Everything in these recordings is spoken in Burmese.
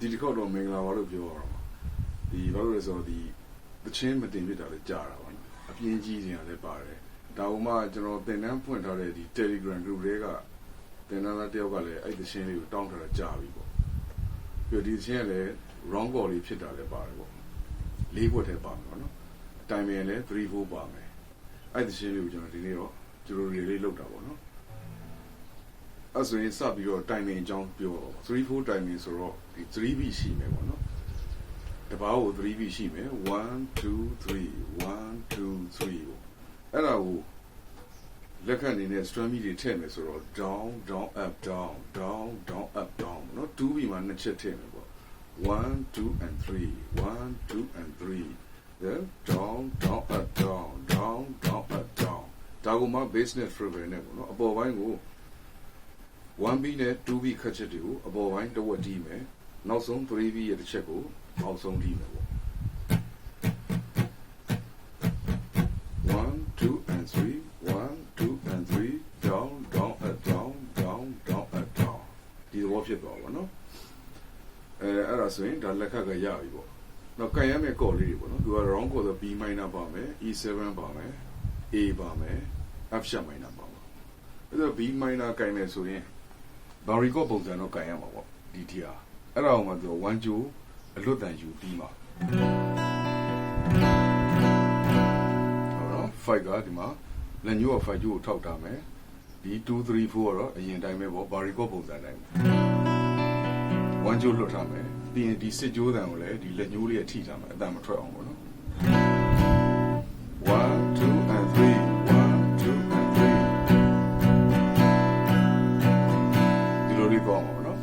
ဒီတစ်ခေါက်တော့မင်္ဂလာပါလို့ပြောရတော့ဒီဘာလို့လဲဆိုတော့ဒီတချင်းမတင်ပြတာလည်းကြာတာပါနော်အပြင်းကြီးစရာလည်းပါတယ်ဒါကမှကျွန်တော်သင်တန်းဖွင့်ထားတဲ့ဒီ Telegram group တွေကသင်တန်းသားတယောက်ကလည်းအဲ့တချင်းလေးကိုတောင်းထားတာကြာပြီပေါ့ပြီးတော့ဒီတချင်းကလည်း wrong call လေးဖြစ်တာလည်းပါတယ်ပေါ့လေးခွက်ထဲပါမှာနော်အတိုင်ပင်လည်း3 4ပါမယ်အဲ့တချင်းလေးကိုကျွန်တော်ဒီနေ့တော့ကျွန်တော်ရေလေးလောက်တာပေါ့နော် အဲ့ဆိုရင်စပြီးတော့တိုင်ပင်အကြောင်းပြော3 4တိုင်ပင်ဆိုတော့ဒီ 3B ရှိမယ်ပေါ့နော်တပားကို 3B ရှိမယ်1 2 3 1 2 3ပေါ့အဲ့ဒါကိုလက်ခတ်အနေနဲ့ strum တွေထည့်မယ်ဆိုတော့ down down up down down down up down เนาะ 2B မှာနှစ်ချက်ထည့်မယ်ပေါ့1 2 and 3 1 2 and 3 then down down up down down down up down ဒါကမှ business driven နဲ့ပေါ့เนาะအပေါ်ပိုင်းကို 1B နဲ့ 2B ခက်ချက်တွေကိုအပေါ်ပိုင်းတစ်ဝက်တီးမယ်နောက်ဆုံး 3B ရဲ့တစ်ချက်ကိုအောက်ဆုံးတီးမယ်ပေါ့1 2 and 3 1 2 and 3 down down up down down down up down ဒီတော့ဖြစ်သွားပါတော့အဲအဲ့ဒါဆိုရင်ဒါလက်ခတ်ကရပြီပေါ့နောက်ကန်ရမယ့်ကော်လေးတွေပေါ့နော်သူက round ကော်ဆို B minor ပါမယ် E7 ပါမယ် A ပါမယ် F sharp minor ပါမယ်အဲ့တော့ B minor ကန်မယ်ဆိုရင် ဘာရီကောပုံစံတော့ကန်ရမှာပေါ့ဒီတီဟာအဲ့ဒါအောင်မှသူက1ကြိုအလွတ်တန်ယူပြီးမှာဟုတ်နော်5ကဒီမှာလက်ညှိုးက5ကြိုကိုထောက်ထားမယ်ဒီ2 3 4ကတော့အရင်တိုင်းပဲပေါ့ဘာရီကောပုံစံတိုင်းဝမ်းကျိုးလွတ်ထားမယ်ပြီးရင်ဒီစစ်ကြိုးတန်ကိုလည်းဒီလက်ညှိုးလေးအထိထားမယ်အတန်မထွက်အောင်ပေါ့နော်1 လိုလေးကောင်းပါဘောနော်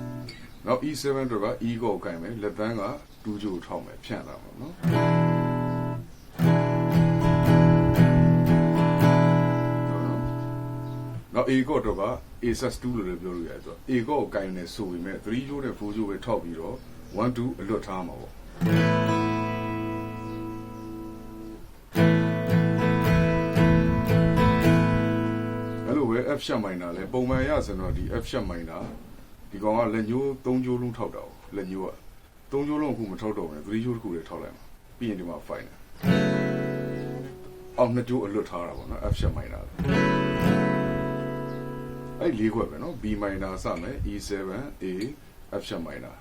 နောက် E7 တော့က E ကိုကိုင်မယ်လက်သန်းက2ကြိုးထောက်မယ်ဖြန့်တာပေါ့နော်နောက် A ကော့တော့က A+2 လို့လည်းပြောလို့ရတယ်ဆိုတော့ A ကော့ကိုကိုင်နေဆိုပေမဲ့3ကြိုးနဲ့4ကြိုးပဲထောက်ပြီးတော့1 2အလွတ်ထားမှာပေါ့အဲ့လိုပဲ F sharp minor လဲပုံမှန်ရဆိုတော့ဒီ F sharp minor ဒီကောင်ကလက်ညှိုး3ကြိုးလုံးထောက်တာ哦လက်ညှိုးက3ကြိုးလုံးအခုမထောက်တော့ဘူး3ကြိုးတစ်ခုလေးထောက်လိုက်မှာပြီးရင်ဒီမှာ fine အောင်နှစ်ကြိုးအလွတ်ထားတာပေါ့နော် F sharp minor လဲအဲ့လေးခွက်ပဲနော် B minor စမယ် E7 A F sharp minor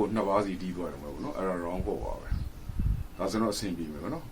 ကိုနှစ်ပါးစီတီးသွားတယ်ပေါ့နော်အဲ့ဒါ round ပေါ့ပါပဲဒါဆိုတော့အဆင်ပြေမယ်ပေါ့နော်